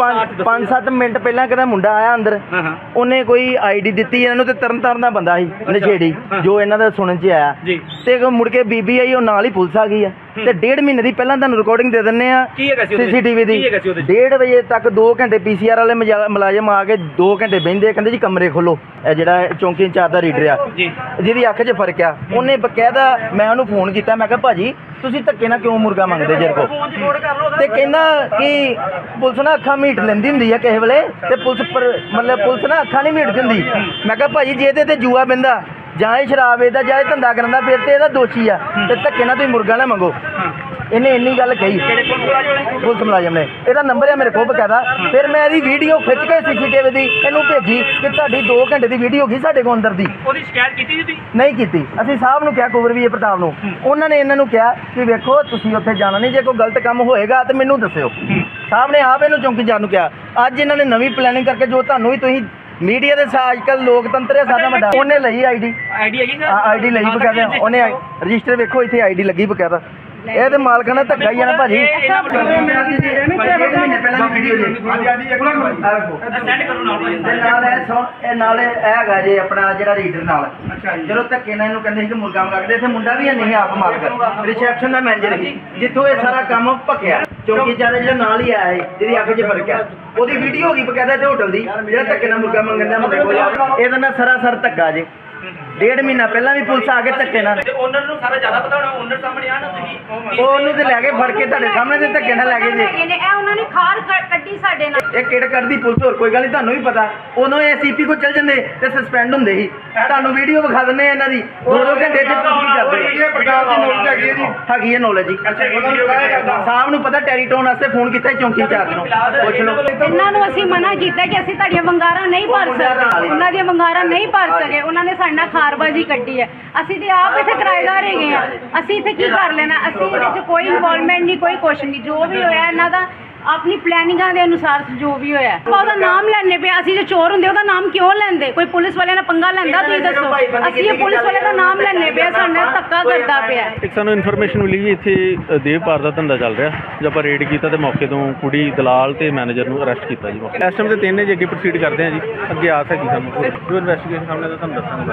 5-7 minute ਪਹਿਲਾਂ ਕਿਹਦਾ ਮੁੰਡਾ ਆਇਆ ਅੰਦਰ ਹਾਂ ਹਾਂ। ਉਹਨੇ ਕੋਈ ਆਈਡੀ ਦਿੱਤੀ ਇਹਨਾਂ ਨੂੰ ਤੇ ਤਰਨ ਤਾਰਨ ਦਾ ਬੰਦਾ ਸੀ ਨਸ਼ੇੜੀ ਜੋ ਇਹਨਾਂ ਦਾ ਸੁਣਨ ਚ ਆਇਆ। ਜੀ। ਤੇ ਇੱਕ ਮੁੜ ਕੇ ਬੀਬੀ ਆਈ ਉਹ ਨਾਲ ਹੀ ਪੁਲਿਸ ਆ ਗਈ ਆ। ਤੇ ਡੇਢ ਮਹੀਨੇ ਦੀ ਪਹਿਲਾਂ ਤੁਹਾਨੂੰ ਰਿਕਾਰਡਿੰਗ ਦੇ ਦਿੰਨੇ ਆ ਕੀ ਹੈਗਾ ਸੀ ਉਹਦੇ 'ਚ? ਸੀਸੀਟੀਵੀ ਦੀ। ਕੀ ਹੈਗਾ ਸੀ ਉਹਦੇ 'ਚ? ਡੇਢ ਵਜੇ ਤੱਕ 2 ਘੰਟੇ ਪੀਸੀਆਰ ਵਾਲੇ ਮਜਾ- ਮੁਲਾਜ਼ਮ ਆ ਕੇ 2 ਘੰਟੇ ਬਹਿੰਦੇ ਕਹਿੰਦੇ ਜੀ ਕਮਰੇ ਖੋਲੋ। ਇਹ ਜਿਹੜਾ ਚੌਂਕੀ ਇੰਚਾਰਜ ਦਾ ਰੀਡਰ ਆ। ਜੀ। ਜਿਹਦੀ ਅੱਖ 'ਚ ਫ਼ਰਕ ਆ। ਉਹਨੇ ਬਕਾਇਦਾ ਮੈਂ ਉਹਨੂੰ ਫੋਨ ਕੀਤਾ ਮੈਂ ਕਿਹਾ ਭਾਜੀ ਤੁਸੀਂ ਧੱਕੇ ਨਾਲ ਕਿਉਂ ਮੁਰਗਾ ਮੰਗਦੇ ਜਰ ਕੋ ਤੇ ਕਹਿੰਦਾ ਕਿ ਪੁਲਿਸ ਨਾ ਅੱਖਾਂ ਮੀਟ ਲੈਂਦੀ ਹੁੰਦੀ ਆ ਕਿਸੇ ਵੇਲੇ ਤੇ ਪੁਲਿਸ ਪਰ ਮਤਲਬ ਪੁਲਿਸ ਨਾ ਅੱਖਾਂ ਨਹੀਂ ਮੀਟ ਦਿੰਦੀ ਮੈਂ ਕਿਹਾ ਭਾਜੀ ਜੇ ਇਹਦੇ ਤੇ ਜੂਆ ਬਿੰਦਾ ਜਾਂ ਇਹ ਸ਼ਰਾਬ ਵੇਚਦਾ ਜਾਂ ਇਹ ਧੰਦਾ ਕਰਨ ਦਾ ਫਿਰ ਤੇ ਇਹਦਾ ਦੋਸ਼ੀ ਆ। ਤੇ ਧੱਕੇ ਨਾਲ ਤੁਸੀਂ ਮੁਰਗਾ ਨਾ ਮੰਗੋ। ਇਹਨੇ ਇੰਨੀ ਗੱਲ ਕਹੀ। ਪੁਲਿਸ ਮੁਲਾਜ਼ਮ ਨੇ? ਇਹਦਾ ਨੰਬਰ ਹੈ ਮੇਰੇ ਕੋਲ ਬਕਾਇਦਾ। ਫਿਰ ਮੈਂ ਇਹਦੀ ਵੀਡੀਓ ਖਿੱਚ ਕੇ ਸੀਸੀਟੀਵੀ ਦੀ ਇਹਨੂੰ ਭੇਜੀ ਕਿ ਤੁਹਾਡੀ 2 ਘੰਟੇ ਦੀ ਵੀਡੀਓ ਗਈ ਸਾਡੇ ਕੋਲ ਅੰਦਰ ਦੀ। ਉਹਦੀ ਸ਼ਿਕਾਇਤ ਕੀਤੀ ਜੀ ਤੁਸੀਂ? ਨਹੀਂ ਕੀਤੀ। ਅਸੀਂ ਸਾਹਿਬ ਨੂੰ ਕਿਹਾ ਕੁਵਰ ਵੀ ਪ੍ਰਤਾਪ ਨੂੰ। ਉਹਨਾਂ ਨੇ ਇਹਨਾਂ ਨੂੰ ਕਿਹਾ ਕਿ ਵੇਖੋ ਤੁਸੀਂ ਉੱਥੇ ਜਾਣਾ ਨਹੀਂ। ਜੇ ਕੋਈ ਗਲਤ ਕੰਮ ਹੋਏਗਾ ਤੇ ਮੈਨੂੰ ਦੱਸਿਓ। ਸਾਹਿਬ ਨੇ ਆਪ ਇਹਨੂੰ ਚੌਂਕੀਦਾਰ ਨੂੰ ਕਿਹਾ। ਅੱਜ ਇਹਨਾਂ ਨੇ ਨਵੀਂ ਪਲੈਨਿੰਗ ਕਰਕੇ ਜੋ ਤੁਹਾਨੂੰ ਵੀ ਤੁਸੀਂ ਮੀਡੀਆ ਦੇ ਸਾ ਅੱਜਕੱਲ ਲੋਕਤੰਤਰ ਹੈ ਸਾਡਾ ਵੱਡਾ। ਉਹਨੇ ਲਈ ਆਈਡੀ ਆਈਡੀ ਹੈਗੀ ਸਰ ਆਈਡੀ ਲਈ ਬਕਾਇਦਾ। ਉਹਨੇ ਰਜਿਸਟਰ ਵੇਖੋ ਇੱਥੇ ਆਈਡੀ ਲੱਗੀ ਬਕਾਇਦਾ। ਇਹ ਤੇ ਮਾਲਕਾਂ ਨਾਲ ਧੱਕਾ ਹੀ ਆ ਨਾ ਭਾਜੀ। ਪਹਿਲਾਂ ਦੀ ਵੀਡੀਓ ਜੀ ਸੈਂਡ ਕਰੋ। ਨਾਲ ਤੇ ਨਾਲ ਇਹ ਸੌ ਇਹ ਨਾਲ ਇਹ ਹੈਗਾ ਜੇ ਆਪਣਾ ਜਿਹੜਾ ਰੀਡਰ ਨਾਲ। ਜਦੋਂ ਧੱਕੇ ਨਾਲ ਇਹਨੂੰ ਕਹਿੰਦੇ ਸੀ ਕਿ ਮੁਰਗਾ ਮੰਗਦੇ ਇੱਥੇ ਮੁੰਡਾ ਵੀ ਹੈ ਨਹੀਂ ਆਪ ਮਾਲਕ ਰਿਸੈਪਸ਼ਨ ਦਾ ਮੈਨੇਜਰ ਸੀ। ਜਿੱਥੋਂ ਇਹ ਸਾਰਾ ਕੰਮ ਭੱਕਿਆ ਕਿਉਂਕਿ ਜ਼ਿਆਦਾ ਜਿਹੜਾ ਨਾਲ ਹੀ ਆਇਆ ਹੈ ਜਿਹਦੀ ਅੱਖ 'ਚ ਫ਼ਰਕ ਹੈ ਉਹਦੀ ਵੀਡੀਓ ਹੋ ਗਈ ਬਕਾਇਦਾ ਤੇ ਹੋਟਲ ਦੀ ਜਿਹੜਾ ਧੱਕੇ ਨਾਲ ਮੁਰਗਾ ਮੰਗਣ ਦਾ ਮੁੰਡੇ ਕੋਲ ਆ। ਇਹਦਾ ਨਾ ਸਰਾਸਰ ਧੱਕਾ ਜੇ। ਡੇਢ ਮਹੀਨਾ ਪਹਿਲਾਂ ਵੀ ਪੁਲਿਸ ਆ ਕੇ ਧੱਕੇ ਨਾਲ ਤੇ ਓਨਰ ਨੂੰ ਸਾਰਾ ਜ਼ਿਆਦਾ ਪਤਾ ਹੋਣਾ ਓਨਰ ਸਾਹਮਣੇ ਆ ਨਾ ਤੁਸੀਂ। ਉਹ ਉਹਨੂੰ ਤੇ ਲੈ ਕੇ ਫੜ ਕੇ ਤੁਹਾਡੇ ਸਾਹਮਣੇ ਤੇ ਧੱਕੇ ਨਾਲ ਲੈ ਗਏ ਜੇ। ਨੇ ਇਹ ਉਹਨਾਂ ਨੇ ਖਾਰ ਕ- ਕੱਢੀ ਸਾਡੇ ਨਾਲ। ਇਹ ਕਿਹੜ ਕਰਦੀ ਪੁਲਿਸ ਹੋਰ ਕੋਈ ਗੱਲ ਨਹੀਂ ਤੁਹਾਨੂੰ ਵੀ ਪਤਾ। ਉਦੋਂ ਇਹ ਸੀਪੀ ਕੋ ਚੱਲ ਜਾਂਦੇ ਤੇ ਸਸਪੈਂਡ ਹੁੰਦੇ ਸੀ। ਤੁਹਾਨੂੰ ਵੀਡੀਓ ਵਿਖਾ ਦਿੰਨੇ ਆ ਇਹਨਾਂ ਦੀ। ਦੋ ਦੋ ਘੰਟੇ ਚ ਪੁਲਿਸ ਕੀ ਕਰਦੇ? ਪੰਜਾਬ ਦੀ ਨੌਲੇਜ ਹੈਗੀ ਹੈ ਜੀ। ਹੈਗੀ ਹੈ ਨੌਲੇਜ ਜੀ। ਸਾਹਿਬ ਨੂੰ ਪਤਾ ਟੈਰੀਟੋਨ ਵਾਸਤੇ ਫੋਨ ਕੀਤਾ ਸੀ ਚੌਂਕੀ ਇੰਚਾਰਜ ਨੂੰ। ਪੁੱਛ ਲਓ। ਇਹਨਾਂ ਨੂੰ ਅਸੀਂ ਮਨਾ ਕੀਤਾ ਕਿ ਅਸੀਂ ਤੁਹਾਡੀਆਂ ਵੰਗਾਰਾਂ ਨਹੀਂ ਭਰ ਸਕਦੇ ਉਹਨਾਂ ਦੀਆਂ ਵੰਗਾਰਾਂ ਨਹੀਂ ਭਰ ਸਕੇ। ਉਹਨਾਂ ਨੇ ਸਾਡੇ ਨਾਲ ਖਾਰਬਾਜੀ ਕੱਢੀ ਹੈ। ਅਸੀਂ ਤੇ ਆਪ ਇੱਥੇ ਕਿਰਾਏਦਾਰ ਹੈਗੇ ਆ ਅਸੀਂ ਇੱਥੇ ਕੀ ਕਰ ਲੈਣਾ? ਅਸੀਂ ਇਹਦੇ ਵਿੱਚ ਕੋਈ ਇਨਵੋਲਵਮੈਂਟ ਨਹੀਂ ਕੋਈ ਕੁਛ ਨਹੀਂ। ਜੋ ਵੀ ਹੋਇਆ ਇਹਨਾਂ ਦਾ ਆਪਣੀ ਪਲੈਨਿੰਗਾਂ ਦੇ ਅਨੁਸਾਰ ਜੋ ਵੀ ਹੋਇਆ। ਆਪਾਂ ਉਹਦਾ ਨਾਮ ਲੈਣੇ ਪਿਆ ਅਸੀਂ ਜੇ ਚੋਰ ਹੁੰਦੇ ਉਹਦਾ ਨਾਮ ਕਿਉਂ ਲੈਂਦੇ? ਕੋਈ ਪੁਲਿਸ ਵਾਲਿਆਂ ਨਾਲ ਪੰਗਾ ਲੈਂਦਾ? ਤੁਸੀਂ ਦੱਸੋ। ਅਸੀਂ ਇਹ ਪੁਲਿਸ ਵਾਲੇ ਦਾ ਨਾਮ ਲੈਣੇ ਪਿਆ ਸਾਡੇ ਨਾਲ ਧੱਕਾ ਕਰਦਾ ਪਿਆ ਇੱਕ ਸਾਨੂੰ ਇਨਫੋਰਮੇਸ਼ਨ ਮਿਲੀ ਵੀ ਇੱਥੇ ਦੇਵਪਾਰ ਦਾ ਧੰਦਾ ਚੱਲ ਰਿਹਾ। ਜਦ ਆਪਾਂ ਰੇਡ ਕੀਤਾ ਤੇ ਮੌਕੇ ਤੋਂ ਕੁੜੀ ਦਲਾਲ ਤੇ ਮੈਨੇਜਰ ਨੂੰ ਅਰੈਸਟ ਕੀਤਾ ਜੀ ਇਸ ਟਾਈਮ ਤੇ ਤਿੰਨ ਜੀ ਅੱਗੇ ਪ੍ਰੋਸੀਡ ਕਰਦੇ ਆ ਜੀ। ਅੱਗੇ ਆਸ ਹੈਗੀ ਸਾਨੂੰ। ਜੋ ਇਨਵੈਸਟੀਗੇਸ਼ਨ ਸਾਹਮਣੇ ਤਾਂ ਤੁਹਾਨੂੰ ਦੱਸਾਂਗੇ।